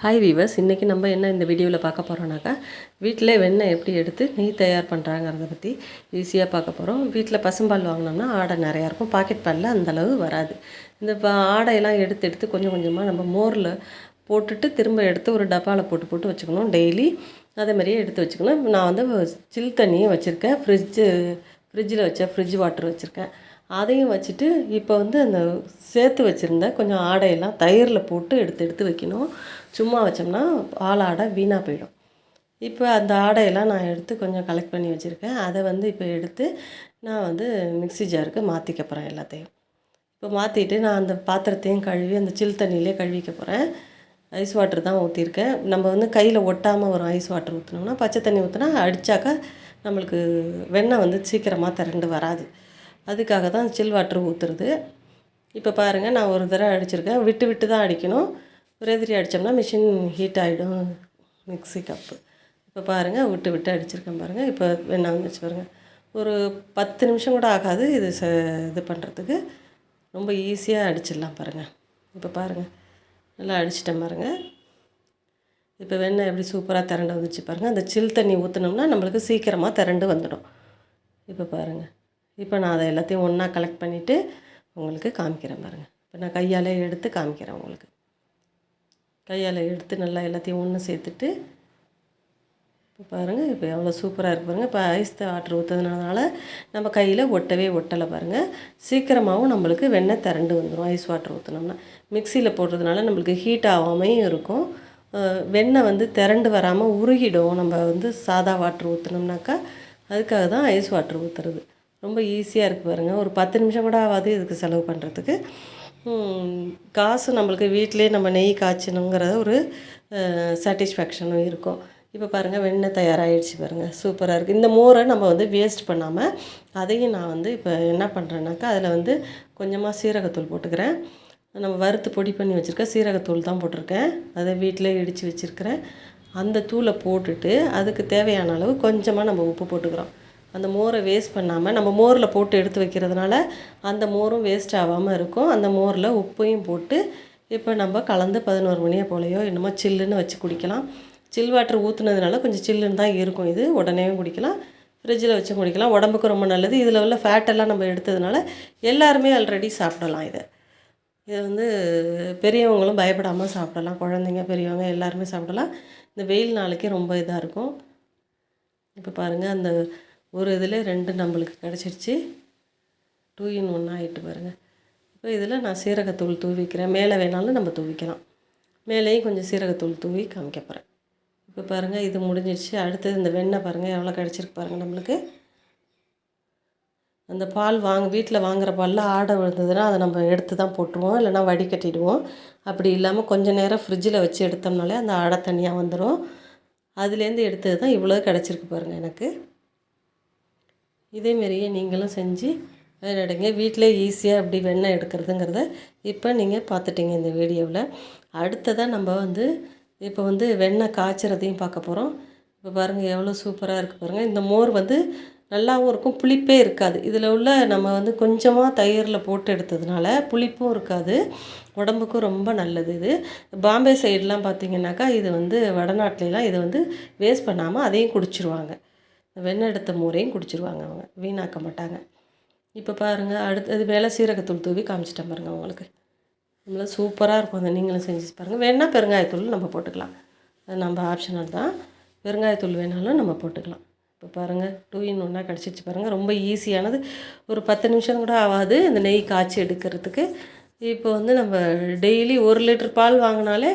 Hi viewers இன்றைக்கி நம்ம என்ன இந்த வீடியோவில் பார்க்க போகிறோம்னாக்கா வீட்டில் வெண்ணெய் எப்படி எடுத்து நெய் தயார் பண்ணுறாங்கிறத பற்றி ஈஸியாக பார்க்க போகிறோம் வீட்டில் பசும்பால் வாங்கினோம்னா ஆடை நிறையா இருக்கும். பாக்கெட் பாலில் அந்த அளவு வராது. இந்த ஆடையெல்லாம் எடுத்து எடுத்து கொஞ்சம் கொஞ்சமாக நம்ம மோரில் போட்டுட்டு திரும்ப எடுத்து ஒரு டப்பாவில் போட்டு போட்டு வச்சுக்கணும். டெய்லி அதே மாதிரியே எடுத்து வச்சுக்கணும். நான் வந்து சில் தண்ணியும் வச்சுருக்கேன். ஃப்ரிட்ஜு ஃப்ரிட்ஜில் வச்ச ஃப்ரிட்ஜ் வாட்டர் வச்சுருக்கேன். அதையும் வச்சுட்டு இப்போ வந்து அந்த சேர்த்து வச்சுருந்த கொஞ்சம் ஆடையெல்லாம் தயிரில் போட்டு எடுத்து எடுத்து வைக்கணும். சும்மா வச்சோம்னா ஆள் ஆடை வீணாக போயிடும். இப்போ அந்த ஆடையெல்லாம் நான் எடுத்து கொஞ்சம் கலெக்ட் பண்ணி வச்சுருக்கேன். அதை வந்து இப்போ எடுத்து நான் வந்து மிக்ஸி ஜாருக்கு மாற்றிக்க போகிறேன் எல்லாத்தையும். இப்போ மாற்றிட்டு நான் அந்த பாத்திரத்தையும் கழுவி அந்த சில் தண்ணியிலே கழுவிக்க போகிறேன் ஐஸ் வாட்டர் தான் ஊற்றிருக்கேன் நம்ம வந்து கையில் ஒட்டாமல் வரும் ஐஸ் வாட்டர் ஊற்றினோம்னா பச்சை தண்ணி ஊற்றினா அடித்தாக்கா நம்மளுக்கு வெண்ணெய் வந்து சீக்கிரமாக திரண்டு வராது. அதுக்காக தான் சில் வாட்ரு ஊற்றுறது இப்போ பாருங்கள் நான் ஒரு தடவை அடிச்சிருக்கேன். விட்டு விட்டு தான் அடிக்கணும். ஒரே திரி அடித்தோம்னா மிஷின் ஹீட் ஆகிடும் மிக்ஸி கப்பு. இப்போ பாருங்கள் விட்டு விட்டு அடிச்சிருக்கேன் பாருங்கள் இப்போ வெண்ணெய் வந்துச்சு பாருங்கள் ஒரு பத்து நிமிஷம் கூட ஆகாது இது ச இது பண்ணுறதுக்கு ரொம்ப ஈஸியாக அடிச்சிடலாம் பாருங்கள் இப்போ பாருங்கள் நல்லா அடிச்சிட்டேன் பாருங்கள் இப்போ வெண்ணெய் எப்படி சூப்பராக திரண்டு வந்துச்சு பாருங்கள் அந்த சில் தண்ணி ஊற்றினோம்னா நம்மளுக்கு சீக்கிரமாக திரண்டு வந்துடும். இப்போ பாருங்கள் இப்போ நான் அதை எல்லாத்தையும் ஒன்றா கலெக்ட் பண்ணிவிட்டு உங்களுக்கு காமிக்கிறேன் பாருங்கள் இப்போ நான் கையால் எடுத்து காமிக்கிறேன் உங்களுக்கு. கையால் எடுத்து நல்லா எல்லாத்தையும் ஒன்று சேர்த்துட்டு இப்போ பாருங்கள் இப்போ எவ்வளோ சூப்பராக இருக்குது பாருங்கள் இப்போ ஐஸ் வாட்டர் ஊற்றுறதுனால நம்ம கையில் ஒட்டவே ஒட்டலை பாருங்கள் சீக்கிரமாகவும் நம்மளுக்கு வெண்ணெய் திரண்டு வந்துடும் ஐஸ் வாட்டர் ஊற்றினோம்னா மிக்சியில் போடுறதுனால நம்மளுக்கு ஹீட் ஆகாமையும் இருக்கும். வெண்ணெய் வந்து திரண்டு வராமல் உருகிடும். நம்ம வந்து சாதா வாட்டர் ஊற்றினோம்னாக்கா அதுக்காக தான் ஐஸ் வாட்டர் ஊற்றுறது ரொம்ப ஈஸியாக இருக்குது பாருங்கள் ஒரு பத்து நிமிஷம் கூட ஆகாது இதுக்கு செலவு பண்ணுறதுக்கு காசு நம்மளுக்கு வீட்டிலே நம்ம நெய் காய்ச்சணுங்கிற ஒரு சாட்டிஸ்ஃபேக்ஷனும் இருக்கும். இப்போ பாருங்கள் வெண்ணெய் தயாராகிடுச்சு பாருங்கள் சூப்பராக இருக்குது இந்த மோரை நம்ம வந்து வேஸ்ட் பண்ணாமல் அதையும் நான் வந்து இப்போ என்ன பண்ணுறேன்னாக்கா அதில் வந்து கொஞ்சமாக சீரகத்தூள் போட்டுக்கிறேன். நம்ம வறுத்து பொடி பண்ணி வச்சுருக்கேன் சீரகத்தூள் தான் போட்டிருக்கேன். அதை வீட்டிலே இடித்து வச்சுருக்கிறேன். அந்த தூளை போட்டுட்டு அதுக்கு தேவையான அளவு கொஞ்சமாக நம்ம உப்பு போட்டுக்கிறோம். அந்த மோரை வேஸ்ட் பண்ணாமல் நம்ம மோரில் போட்டு எடுத்து வைக்கிறதுனால அந்த மோரும் வேஸ்ட் ஆகாமல் இருக்கும். அந்த மோரில் உப்பையும் போட்டு இப்போ நம்ம கலந்து பதினோரு மணியை போலையோ என்னமோ சில்லுன்னு வச்சு குடிக்கலாம். சில் வாட்டர் ஊற்றுனதுனால கொஞ்சம் சில்லுன்னு தான் இருக்கும் இது. உடனேயும் குடிக்கலாம். ஃப்ரிட்ஜில் வச்சு குடிக்கலாம். உடம்புக்கு ரொம்ப நல்லது. இதில் உள்ள ஃபேட்டெல்லாம் நம்ம எடுத்ததுனால எல்லாருமே ஆல்ரெடி சாப்பிடலாம் இதை. இதை வந்து பெரியவங்களும் பயப்படாமல் சாப்பிடலாம். குழந்தைங்க பெரியவங்க எல்லாருமே சாப்பிடலாம். இந்த வெயில் நாளைக்கு ரொம்ப இதாக இருக்கும். இப்போ பாருங்கள் அந்த ஒரு இதில் ரெண்டு நம்மளுக்கு கிடச்சிருச்சு. டூ இன் ஒன் ஆகிட்டு பாருங்கள் இப்போ இதில் நான் சீரகத்தூள் தூவிக்கிறேன். மேலே வேணாலும் நம்ம தூவிக்கலாம். மேலேயும் கொஞ்சம் சீரகத்தூள் தூவி காமிக்க போகிறேன் இப்போ பாருங்கள் இது முடிஞ்சிடுச்சு அடுத்தது இந்த வெண்ணெய் பாருங்கள் எவ்வளோ கிடச்சிருக்கு பாருங்கள் நம்மளுக்கு. அந்த பால் வாங்க வீட்டில் வாங்குகிற பாலில் ஆடை விழுந்ததுன்னா அதை நம்ம எடுத்து தான் போட்டுருவோம். இல்லைனா வடிகட்டிடுவோம் அப்படி இல்லாமல் கொஞ்சம் நேரம் ஃப்ரிட்ஜில் வச்சு எடுத்தோம்னாலே அந்த ஆடை தனியாக வந்துடும் அதுலேருந்து எடுத்தது தான் இவ்வளோ கிடச்சிருக்கு பாருங்கள் எனக்கு. இதேமாரியே நீங்களும் செஞ்சு விளையாடுங்க. வீட்டிலே ஈஸியாக அப்படி வெண்ணெய் எடுக்கிறதுங்கிறத இப்போ நீங்கள் பார்த்துட்டீங்க இந்த வீடியோவில். அடுத்ததாக நம்ம வந்து இப்போ வந்து வெண்ணெய் காய்ச்சறதையும் பார்க்க போகிறோம் இப்போ பாருங்கள் எவ்வளோ சூப்பராக இருக்குது பாருங்கள் இந்த மோர் வந்து நல்லாவும் இருக்கும் புளிப்பே இருக்காது. இதில் உள்ள நம்ம வந்து கொஞ்சமாக தயிரில் போட்டு எடுத்ததுனால புளிப்பும் இருக்காது உடம்புக்கும் ரொம்ப நல்லது இது. பாம்பே சைடெலாம் பார்த்திங்கனாக்கா இது வந்து வடநாட்டிலலாம் இதை வந்து வேஸ்ட் பண்ணாமல் அதையும் குடிச்சிருவாங்க. வெண்ணெய் எடுத்த மோரையும் குடிச்சிருவாங்க அவங்க வீணாக்க மாட்டாங்க. இப்போ பாருங்கள் அடுத்தது மேலே சீரகத்தூள் தூவி காமிச்சிட்டேன் பாருங்கள் அவங்களுக்கு நம்மள சூப்பராக இருக்கும் அதை நீங்களும் செஞ்சு பாருங்கள் வேணால் பெருங்காயத்தூள் நம்ம போட்டுக்கலாம். அது நம்ம ஆப்ஷனல் தான். பெருங்காயத்தூள் வேணாலும் நம்ம போட்டுக்கலாம். இப்போ பாருங்கள் டூ இன் ஒன்றா கிடச்சிச்சு பாருங்கள் ரொம்ப ஈஸியானது ஒரு பத்து நிமிஷம் கூட ஆகாது இந்த நெய் காய்ச்சி எடுக்கிறதுக்கு. இப்போ வந்து நம்ம டெய்லி ஒரு லிட்டர் பால் வாங்கினாலே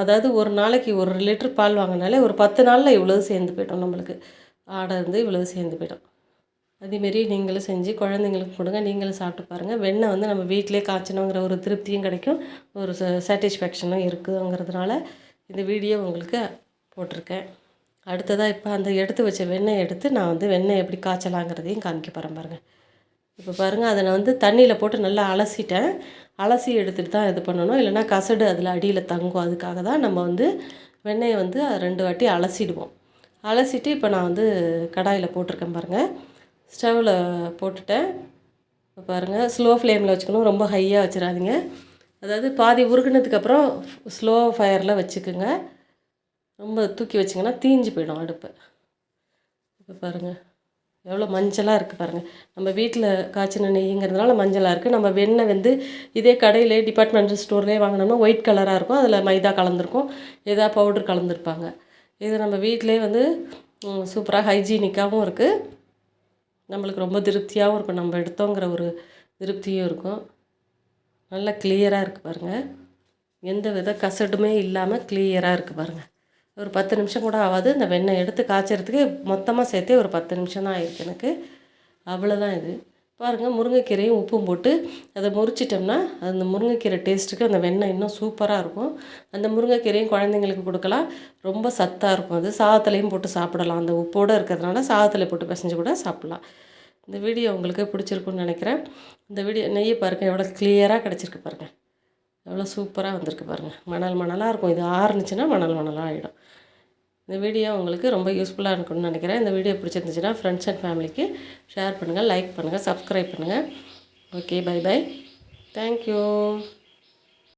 அதாவது ஒரு நாளைக்கு ஒரு லிட்டர் பால் வாங்கினாலே ஒரு பத்து நாளில் இவ்வளோ சேர்ந்து போய்ட்டோம் நம்மளுக்கு. ஆடை இருந்து இவ்வளோ சேர்ந்து போய்ட்டோம் அதேமாரி நீங்களும் செஞ்சு குழந்தைங்களுக்கு கொடுங்க. நீங்களும் சாப்பிட்டு பாருங்கள் வெண்ணெய் வந்து நம்ம வீட்டிலே காய்ச்சணுங்கிற ஒரு திருப்தியும் கிடைக்கும். ஒரு சாட்டிஸ்ஃபேக்ஷனும் இருக்குதுங்கிறதுனால இந்த வீடியோ உங்களுக்கு போட்டிருக்கேன். அடுத்ததாக இப்போ அந்த எடுத்து வச்ச வெண்ணெய் எடுத்து நான் வந்து வெண்ணெய் எப்படி காய்ச்சலாங்கிறதையும் காமிக்க போகிறேன் பாருங்கள் இப்போ பாருங்கள் அதை நான் வந்து தண்ணியில் போட்டு நல்லா அலசிட்டேன். அலசி எடுத்துகிட்டு தான் இது பண்ணணும். இல்லைனா கசடு அதில் அடியில் தங்கும். அதுக்காக தான் நம்ம வந்து வெண்ணெயை வந்து ரெண்டு வாட்டி அலசிடுவோம். அலசிட்டு இப்போ நான் வந்து கடாயில் போட்டிருக்கேன் பாருங்கள் ஸ்டவ்வில் போட்டுட்டேன். இப்போ பாருங்கள் ஸ்லோ ஃப்ளேமில் வச்சுக்கணும். ரொம்ப ஹையாக வச்சிடாதீங்க. அதாவது பாதி உருகுனதுக்கப்புறம் ஸ்லோ ஃபயரில் வச்சுக்குங்க. ரொம்ப தூக்கி வச்சிங்கன்னா தீஞ்சு போயிடும் அடுப்பு. இப்போ பாருங்கள் எவ்வளோ மஞ்சளாக இருக்குது பாருங்கள் நம்ம வீட்டில் காய்ச்சின நெய்ங்கிறதுனால மஞ்சளாக இருக்குது நம்ம வெண்ணெய் வந்து இதே கடையிலே டிபார்ட்மெண்டல் ஸ்டோர்லேயே வாங்கினோம்னா ஒயிட் கலராக இருக்கும். அதில் மைதா கலந்துருக்கும். எதா பவுடர் கலந்துருப்பாங்க. இது நம்ம வீட்டிலே வந்து சூப்பராக ஹைஜீனிக்காகவும் இருக்குது நம்மளுக்கு ரொம்ப திருப்தியாகவும் இருக்கும். நம்ம எடுத்தோங்கிற ஒரு திருப்தியும் இருக்கும். நல்லா கிளியராக இருக்குது பாருங்கள் எந்த வித கசடுமே இல்லாமல் கிளியராக இருக்குது பாருங்கள் ஒரு பத்து நிமிஷம் கூட ஆகாது. இந்த வெண்ணெய் எடுத்து காய்ச்சறதுக்கு மொத்தமாக சேர்த்தே ஒரு பத்து நிமிஷம் தான் ஆயிருக்கு எனக்கு. அவ்வளோதான் இது. பாருங்கள் முருங்கைக்கீரையும் உப்பும் போட்டு அதை முறிச்சிட்டோம்னா அந்த முருங்கைக்கீரை டேஸ்ட்டுக்கு அந்த வெண்ணெய் இன்னும் சூப்பராக இருக்கும். அந்த முருங்கைக்கீரையும் குழந்தைங்களுக்கு கொடுக்கலாம். ரொம்ப சத்தாக இருக்கும் அது. சாதத்துலேயும் போட்டு சாப்பிடலாம். அந்த உப்போடு இருக்கிறதுனால சாதத்தில் போட்டு பிசைஞ்சு கூட சாப்பிட்லாம். இந்த வீடியோ உங்களுக்கு பிடிச்சிருக்குன்னு நினைக்கிறேன். இந்த வீடியோ நெய்யை பாருங்கள் எவ்வளோ கிளியராக கிடச்சிருக்கு பாருங்கள் எவ்வளோ சூப்பராக வந்திருக்கு பாருங்கள் மணல் மணலாக இருக்கும். இது ஆறுனுச்சுன்னா மணல் மணலாக ஆகிடும் இந்த வீடியோ உங்களுக்கு ரொம்ப யூஸ்ஃபுல்லாக இருக்கும்னு நினைக்கிறேன். இந்த வீடியோ பிடிச்சிருந்துச்சுன்னா ஃப்ரெண்ட்ஸ் அண்ட் ஃபேமிலிக்கு ஷேர் பண்ணுங்கள் லைக் பண்ணுங்கள் சப்ஸ்கிரைப் பண்ணுங்கள் okay bye bye thank you